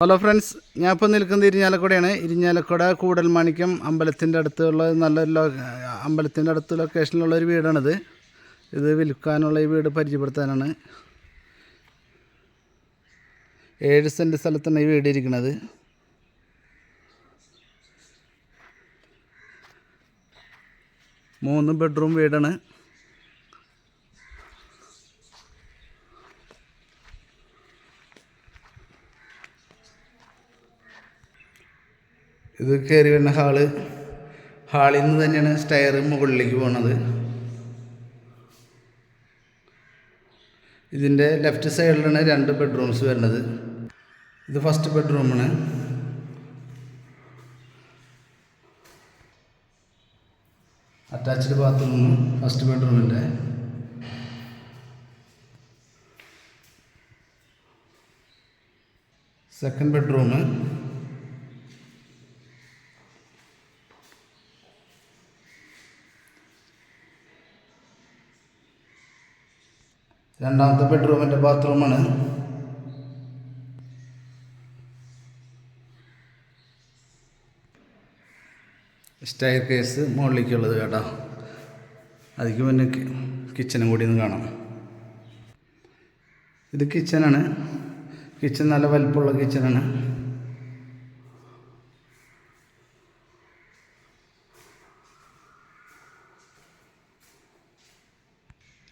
Hello friends ഞാൻ ഇപ്പോൾ നിൽക്കുന്നത് ഇരിഞ്ഞാലക്കുടയാണ്. ഇരിഞ്ഞാലക്കുട കൂടൽമാണിക്യം അമ്പലത്തിന്റെ അടുത്തുള്ള നല്ല ലോ അമ്പലത്തിന്റെ അടുത്ത് ലൊക്കേഷനിലുള്ള ഒരു വീടാണിത്. ഇത് വിൽക്കാനുള്ള ഈ വീട് പരിചയപ്പെടുത്താനാണ്. ഏഴ് സെന്റ് സ്ഥലത്താണ് ഈ വീട് ഇരിക്കുന്നത് മൂന്ന് ബെഡ്റൂം വീടാണ്. ഇത് കയറി വരുന്ന ഹാൾ. ഹാളിൽ നിന്ന് തന്നെയാണ് സ്റ്റയർ മുകളിലേക്ക് പോണത്. ഇതിന്റെ ലെഫ്റ്റ് സൈഡിലാണ് രണ്ട് ബെഡ്റൂംസ് വരുന്നത്. ഇത് ഫസ്റ്റ് ബെഡ്റൂമാണ്. അറ്റാച്ച്ഡ് ബാത്റൂം ഫസ്റ്റ് ബെഡ്റൂമിന്റെ സെക്കൻഡ് ബെഡ്റൂം. രണ്ടാമത്തെ ബെഡ്റൂമിന്റെ ബാത്റൂമാണ് സ്റ്റയർ കേസ് മുകളിലേക്കുള്ളത് കേട്ടോ. അതിക്ക് പിന്നെ കിച്ചനും കൂടി ഒന്ന് കാണാം. ഇത് കിച്ചനാണ് കിച്ചൻ നല്ല വലിപ്പമുള്ള കിച്ചനാണ്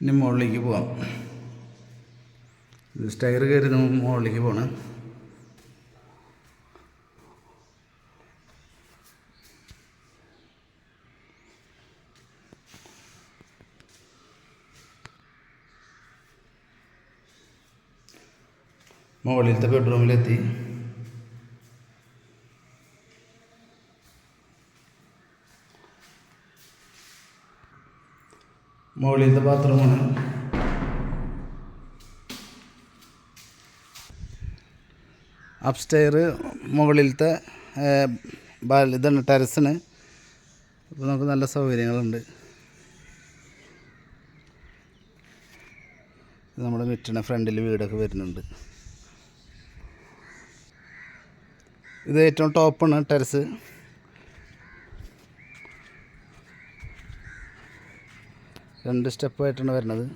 ഇനി മുകളിലേക്ക് ഇത് സ്റ്റയർ കയറി നമുക്ക് മുകളിലേക്ക് പോകണം മുകളിലത്തെ ബെഡ്റൂമിലെത്തി. മുകളിലത്തെ ബാത്റൂമാണ് അപ്സ്റ്റെയർ മുകളിലത്തെ ഇതാണ് ടെറസിന്. അപ്പോൾ നമുക്ക് നല്ല സൗകര്യങ്ങളുണ്ട്. നമ്മുടെ മിറ്റിന് ഫ്രണ്ടിൽ വീടൊക്കെ വരുന്നുണ്ട്. ഇത് ഏറ്റവും ടോപ്പാണ് ടെറസ്. രണ്ട് സ്റ്റെപ്പായിട്ടാണ് വരുന്നത്.